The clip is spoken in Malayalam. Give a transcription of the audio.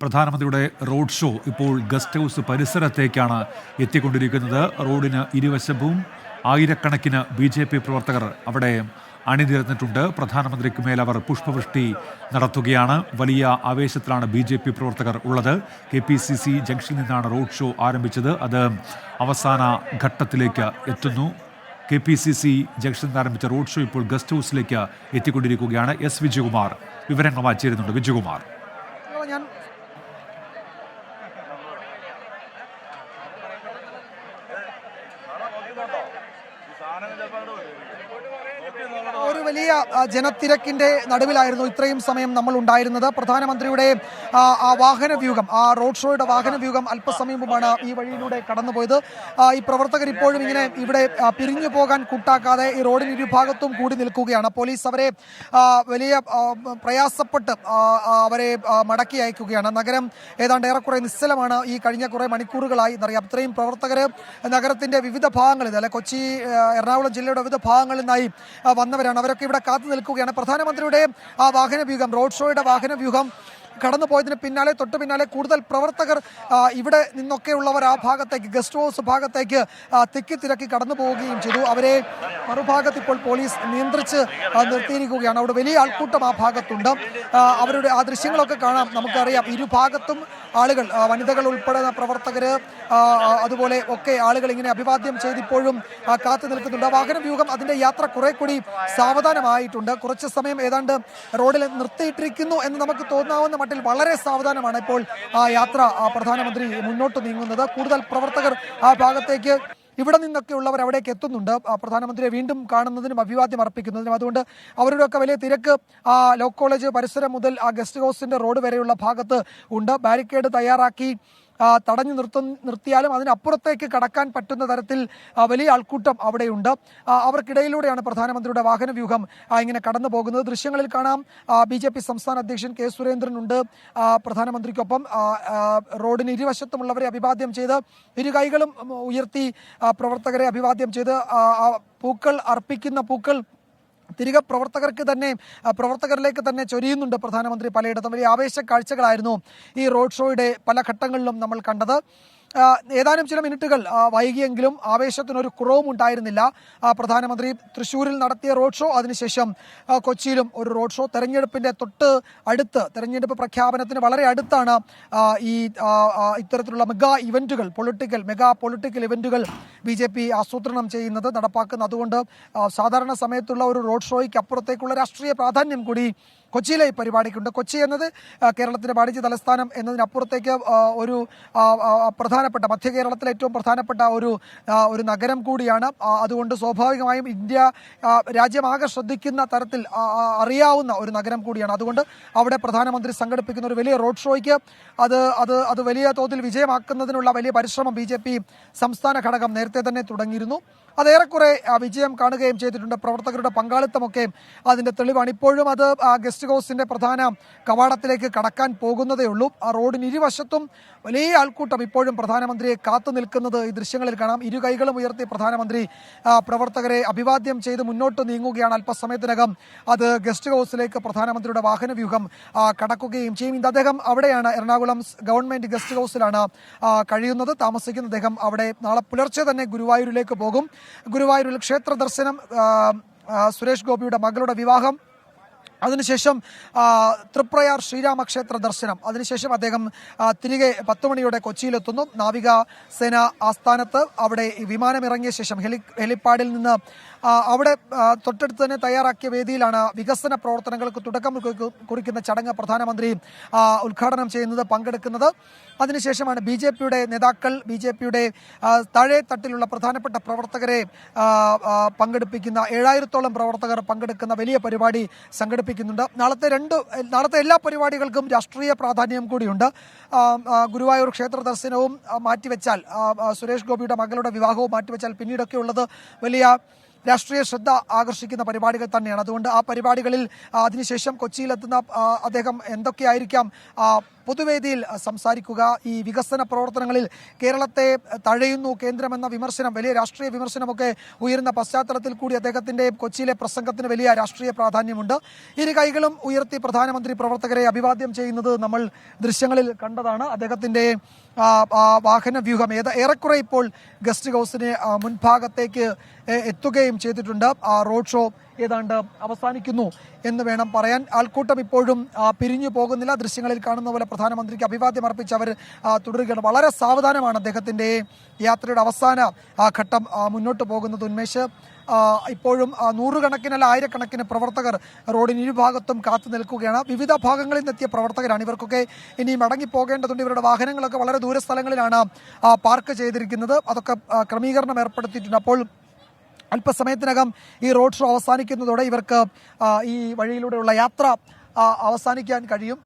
പ്രധാനമന്ത്രിയുടെ റോഡ് ഷോ ഇപ്പോൾ ഗസ്റ്റ് ഹൗസ് പരിസരത്തേക്കാണ് എത്തിക്കൊണ്ടിരിക്കുന്നത്. റോഡിന് ഇരുവശവും ആയിരക്കണക്കിന് ബി ജെ പി പ്രവർത്തകർ അവിടെ അണിനിരന്നിട്ടുണ്ട്. പ്രധാനമന്ത്രിക്ക് മേൽ അവർ പുഷ്പവൃഷ്ടി നടത്തുകയാണ്. വലിയ ആവേശത്തിലാണ് ബി ജെ പി പ്രവർത്തകർ ഉള്ളത്. കെ പി സി സി ജംഗ്ഷനിൽ നിന്നാണ് റോഡ് ഷോ ആരംഭിച്ചത്. അത് അവസാന ഘട്ടത്തിലേക്ക് എത്തുന്നു. കെ പി സി സി ജംഗ്ഷനിൽ നിന്ന് ആരംഭിച്ച റോഡ് ഷോ ഇപ്പോൾ ഗസ്റ്റ് ഹൗസിലേക്ക് എത്തിക്കൊണ്ടിരിക്കുകയാണ്. എസ്. വിജയകുമാർ വിവരങ്ങളുമായി ചേരുന്നുണ്ട്. വിജയകുമാർ. ഒരു വലിയ ജനത്തിരക്കിന്റെ നടുവിലായിരുന്നു ഇത്രയും സമയം നമ്മൾ ഉണ്ടായിരുന്നത്. പ്രധാനമന്ത്രിയുടെ വാഹന വ്യൂഹം ആ റോഡ് ഷോയുടെ വാഹന വ്യൂഹം അല്പസമയം മുമ്പാണ് ഈ വഴിയിലൂടെ കടന്നുപോയത്. ഈ പ്രവർത്തകർ ഇപ്പോഴും ഇങ്ങനെ ഇവിടെ പിരിഞ്ഞു പോകാൻ കൂട്ടാക്കാതെ ഈ റോഡിന് ഇരുഭാഗത്തും കൂടി നിൽക്കുകയാണ്. പോലീസ് അവരെ വലിയ പ്രയാസപ്പെട്ട് അവരെ മടക്കി അയക്കുകയാണ്. നഗരം ഏതാണ്ട് ഏറെക്കുറെ നിശ്ചലമാണ് ഈ കഴിഞ്ഞ കുറേ മണിക്കൂറുകളായി എന്നറിയാം. ഇത്രയും പ്രവർത്തകർ നഗരത്തിന്റെ വിവിധ ഭാഗങ്ങളിൽ അല്ലെ കൊച്ചി എറണാകുളം ജില്ലയുടെ വിവിധ ഭാഗങ്ങളിൽ നിന്നായി വന്നവരാണ്. വന്നവരാണ് അവരൊക്കെ ഇവിടെ കാത്തു നിൽക്കുകയാണ്. പ്രധാനമന്ത്രിയുടെ ആ വാഹന വ്യൂഹം റോഡ് ഷോയുടെ വാഹന വ്യൂഹം കടന്നു പോയതിന് പിന്നാലെ തൊട്ട് പിന്നാലെ കൂടുതൽ പ്രവർത്തകർ ഇവിടെ നിന്നൊക്കെയുള്ളവർ ആ ഭാഗത്തേക്ക് ഗസ്റ്റ് ഹൗസ് ഭാഗത്തേക്ക് തിക്കി തിരക്കി കടന്നു പോവുകയും ചെയ്തു. അവരെ മറുഭാഗത്ത് ഇപ്പോൾ പോലീസ് നിയന്ത്രിച്ച് നിർത്തിയിരിക്കുകയാണ്. അവിടെ വലിയ ആൾക്കൂട്ടം ആ ഭാഗത്തുണ്ട്. അവരുടെ ആ ദൃശ്യങ്ങളൊക്കെ കാണാം. നമുക്കറിയാം ഇരുഭാഗത്തും ആളുകൾ വനിതകൾ ഉൾപ്പെടുന്ന പ്രവർത്തകർ അതുപോലെ ഒക്കെ ആളുകൾ ഇങ്ങനെ അഭിവാദ്യം ചെയ്തിപ്പോഴും കാത്തു നിൽക്കുന്നുണ്ട്. വാഹന വ്യൂഹം അതിന്റെ യാത്ര കുറെ കൂടി സാവധാനമായിട്ടുണ്ട്. കുറച്ച് സമയം ഏതാണ്ട് റോഡിൽ നിർത്തിയിട്ടിരിക്കുന്നു എന്ന് നമുക്ക് തോന്നാവുന്ന മട്ടിൽ വളരെ സാവധാനമാണ് ഇപ്പോൾ ആ യാത്ര പ്രധാനമന്ത്രി മുന്നോട്ട് നീങ്ങുന്നത്. കൂടുതൽ പ്രവർത്തകർ ആ ഭാഗത്തേക്ക് ഇവിടെ നിന്നൊക്കെ ഉള്ളവർ അവിടേക്ക് എത്തുന്നുണ്ട്. പ്രധാനമന്ത്രിയെ വീണ്ടും കാണുന്നതിനും അഭിവാദ്യം അർപ്പിക്കുന്നതിനും. അതുകൊണ്ട് അവരുടെയൊക്കെ വലിയ തിരക്ക് ആ ലോ കോളേജ് പരിസരം മുതൽ ആ ഗസ്റ്റ് ഹൗസിന്റെ റോഡ് വരെയുള്ള ഭാഗത്ത് ഉണ്ട്. ബാരിക്കേഡ് തയ്യാറാക്കി തടഞ്ഞു നിർത്ത നിർത്തിയാലും അതിനപ്പുറത്തേക്ക് കടക്കാൻ പറ്റുന്ന തരത്തിൽ വലിയ ആൾക്കൂട്ടം അവിടെയുണ്ട്. അവർക്കിടയിലൂടെയാണ് പ്രധാനമന്ത്രിയുടെ വാഹന വ്യൂഹം ഇങ്ങനെ കടന്നു പോകുന്നത്. ദൃശ്യങ്ങളിൽ കാണാം ബി ജെ പി സംസ്ഥാന അധ്യക്ഷൻ കെ ആ, പ്രധാനമന്ത്രിക്കൊപ്പം റോഡിന് ഇരുവശത്തുമുള്ളവരെ അഭിവാദ്യം ചെയ്ത് ഇരു കൈകളും ഉയർത്തി പ്രവർത്തകരെ അഭിവാദ്യം ചെയ്ത് പൂക്കൾ അർപ്പിക്കുന്ന പൂക്കൾ തിരികെ പ്രവർത്തകർക്ക് തന്നെ പ്രവർത്തകരിലേക്ക് തന്നെ ചൊരിയുന്നുണ്ട് പ്രധാനമന്ത്രി പലയിടത്തും. വലിയ ആവേശ കാഴ്ചകളായിരുന്നു ഈ റോഡ് ഷോയുടെ പല ഘട്ടങ്ങളിലും നമ്മൾ കണ്ടത്. ഏതാനും ചില മിനിറ്റുകൾ വൈകിയെങ്കിലും ആവേശത്തിനൊരു കുറവും ഉണ്ടായിരുന്നില്ല. പ്രധാനമന്ത്രി തൃശ്ശൂരിൽ നടത്തിയ റോഡ് ഷോ അതിനുശേഷം കൊച്ചിയിലും ഒരു റോഡ് ഷോ. തെരഞ്ഞെടുപ്പിന്റെ തൊട്ട് അടുത്ത് തെരഞ്ഞെടുപ്പ് പ്രഖ്യാപനത്തിന് വളരെ അടുത്താണ് ഈ ഇത്തരത്തിലുള്ള മെഗാ ഇവന്റുകൾ പൊളിറ്റിക്കൽ മെഗാ പൊളിറ്റിക്കൽ ഇവന്റുകൾ ബി ജെ പി ആസൂത്രണം ചെയ്യുന്നത് നടപ്പാക്കുന്നത്. അതുകൊണ്ട് സാധാരണ സമയത്തുള്ള ഒരു റോഡ് ഷോയ്ക്ക് അപ്പുറത്തേക്കുള്ള രാഷ്ട്രീയ പ്രാധാന്യം കൂടി കൊച്ചിയിലെ ഈ പരിപാടിക്കുണ്ട്. കൊച്ചി എന്നത് കേരളത്തിന്റെ വാണിജ്യ തലസ്ഥാനം എന്നതിനപ്പുറത്തേക്ക് ഒരു പ്രധാനപ്പെട്ട മധ്യ കേരളത്തിലെ ഏറ്റവും പ്രധാനപ്പെട്ട ഒരു ഒരു നഗരം കൂടിയാണ്. അതുകൊണ്ട് സ്വാഭാവികമായും ഇന്ത്യ രാജ്യമാകെ ശ്രദ്ധിക്കുന്ന തരത്തിൽ അറിയാവുന്ന ഒരു നഗരം കൂടിയാണ്. അതുകൊണ്ട് അവിടെ പ്രധാനമന്ത്രി സംഘടിപ്പിക്കുന്ന ഒരു വലിയ റോഡ് ഷോയ്ക്ക് അത് അത് അത് വലിയ തോതിൽ വിജയമാക്കുന്നതിനുള്ള വലിയ പരിശ്രമം ബി സംസ്ഥാന ഘടകം നേരത്തെ തന്നെ തുടങ്ങിയിരുന്നു. അത് ഏറെക്കുറെ ആ, വിജയം കാണുകയും ചെയ്തിട്ടുണ്ട്. പ്രവർത്തകരുടെ പങ്കാളിത്തമൊക്കെ അതിന്റെ തെളിവാണ്. ഇപ്പോഴും അത് ഗസ്റ്റ് ഹൗസിന്റെ പ്രധാന കവാടത്തിലേക്ക് കടക്കാൻ പോകുന്നതേ ഉള്ളൂ. ആ റോഡിന് ഇരുവശത്തും വലിയ ആൾക്കൂട്ടം ഇപ്പോഴും പ്രധാനമന്ത്രിയെ കാത്തു നിൽക്കുന്നത് ഈ ദൃശ്യങ്ങളിൽ കാണാം. ഇരു കൈകളും ഉയർത്തി പ്രധാനമന്ത്രി പ്രവർത്തകരെ അഭിവാദ്യം ചെയ്ത് മുന്നോട്ട് നീങ്ങുകയാണ്. അല്പസമയത്തിനകം അത് ഗസ്റ്റ് ഹൗസിലേക്ക് പ്രധാനമന്ത്രിയുടെ വാഹനവ്യൂഹം കടക്കുകയും ചെയ്യും. ഇത് അദ്ദേഹം അവിടെയാണ് എറണാകുളം ഗവൺമെന്റ് ഗസ്റ്റ് ഹൗസിലാണ് കഴിയുന്നത്. താമസിക്കുന്ന അദ്ദേഹം അവിടെ നാളെ പുലർച്ചെ തന്നെ ഗുരുവായൂരിലേക്ക് പോകും. ഗുരുവായൂരിൽ ക്ഷേത്ര ദർശനം സുരേഷ് ഗോപിയുടെ മകളുടെ വിവാഹം. അതിനുശേഷം തൃപ്രയാർ ശ്രീരാമക്ഷേത്ര ദർശനം. അതിനുശേഷം അദ്ദേഹം തിരികെ പത്ത് മണിയോടെ കൊച്ചിയിലെത്തുന്നു. നാവിക സേന ആസ്ഥാനത്ത് അവിടെ വിമാനമിറങ്ങിയ ശേഷം ഹെലി ഹെലിപ്പാഡിൽ നിന്ന് അവിടെ തൊട്ടടുത്ത് തന്നെ തയ്യാറാക്കിയ വേദിയിലാണ് വികസന പ്രവർത്തനങ്ങൾക്ക് തുടക്കം കുറിക്കു- കുറിക്കുന്ന ചടങ്ങ് പ്രധാനമന്ത്രി ഉദ്ഘാടനം ചെയ്യുന്നത് പങ്കെടുക്കുന്നത്. അതിനുശേഷമാണ് ബി ജെ പിയുടെ നേതാക്കൾ ബി ജെ പിയുടെ താഴെ തട്ടിലുള്ള പ്രധാനപ്പെട്ട പ്രവർത്തകരെ പങ്കെടുപ്പിക്കുന്ന ഏഴായിരത്തോളം പ്രവർത്തകർ പങ്കെടുക്കുന്ന വലിയ പരിപാടി സംഘടിപ്പിക്കുന്നുണ്ട്. നാളത്തെ രണ്ട് നാളത്തെ എല്ലാ പരിപാടികൾക്കും രാഷ്ട്രീയ പ്രാധാന്യം കൂടിയുണ്ട്. ഗുരുവായൂർ ക്ഷേത്ര ദർശനവും മാറ്റിവെച്ചാൽ സുരേഷ് ഗോപിയുടെ മകളുടെ വിവാഹവും മാറ്റിവെച്ചാൽ പിന്നീടൊക്കെ ഉള്ളത് വലിയ രാഷ്ട്രീയ ശ്രദ്ധ ആകർഷിക്കുന്ന പരിപാടികൾ തന്നെയാണ്. അതുകൊണ്ട് ആ പരിപാടികളിൽ അതിനുശേഷം കൊച്ചിയിലെത്തുന്ന അദ്ദേഹം എന്തൊക്കെയായിരിക്കാം പൊതുവേദിയിൽ സംസാരിക്കുക ഈ വികസന പ്രവർത്തനങ്ങളിൽ കേരളത്തെ തഴയുന്നു കേന്ദ്രമെന്ന വിമർശനം വലിയ രാഷ്ട്രീയ വിമർശനമൊക്കെ ഉയരുന്ന പശ്ചാത്തലത്തിൽ കൂടി അദ്ദേഹത്തിന്റെ കൊച്ചിയിലെ പ്രസംഗത്തിന് വലിയ രാഷ്ട്രീയ പ്രാധാന്യമുണ്ട്. ഇരു കൈകളും ഉയർത്തി പ്രധാനമന്ത്രി പ്രവർത്തകരെ അഭിവാദ്യം ചെയ്യുന്നത് നമ്മൾ ദൃശ്യങ്ങളിൽ കണ്ടതാണ്. അദ്ദേഹത്തിന്റെ വാഹന വ്യൂഹം ഏത ഏറെക്കുറെ ഇപ്പോൾ ഗസ്റ്റ് ഹൗസിന് മുൻഭാഗത്തേക്ക് എ- എത്തുകയും ചെയ്തിട്ടുണ്ട്. ആ റോഡ് ഷോ ഏതാണ്ട് അവസാനിക്കുന്നു എന്ന് വേണം പറയാൻ. ആൾക്കൂട്ടം ഇപ്പോഴും പിരിഞ്ഞു പോകുന്നില്ല. ദൃശ്യങ്ങളിൽ കാണുന്ന പോലെ പ്രധാനമന്ത്രിക്ക് അഭിവാദ്യം അർപ്പിച്ച് അവർ തുടരുകയാണ്. വളരെ സാവധാനമാണ് അദ്ദേഹത്തിന്റെ യാത്രയുടെ അവസാന ആ, ഘട്ടം മുന്നോട്ട് പോകുന്നത്. ഉന്മേഷ് ഇപ്പോഴും നൂറുകണക്കിന് നൂറുകണക്കിനല്ല ആയിരക്കണക്കിന് പ്രവർത്തകർ റോഡിന് ഇരുഭാഗത്തും കാത്തു നിൽക്കുകയാണ്. വിവിധ ഭാഗങ്ങളിൽ നിന്നെത്തിയ പ്രവർത്തകരാണ് ഇവർക്കൊക്കെ. ഇനി മടങ്ങി പോകേണ്ടതുണ്ട് ഇവരുടെ വാഹനങ്ങളൊക്കെ വളരെ ദൂരസ്ഥലങ്ങളിലാണ് പാർക്ക് ചെയ്തിരിക്കുന്നത്. അതൊക്കെ ക്രമീകരണം ഏർപ്പെടുത്തിയിട്ടുണ്ട്. അപ്പോൾ അല്പസമയത്തിനകം ഈ റോഡ് ഷോ അവസാനിക്കുന്നതോടെ ഇവർക്ക് ഈ വഴിയിലൂടെയുള്ള യാത്ര അവസാനിക്കാൻ കഴിയും.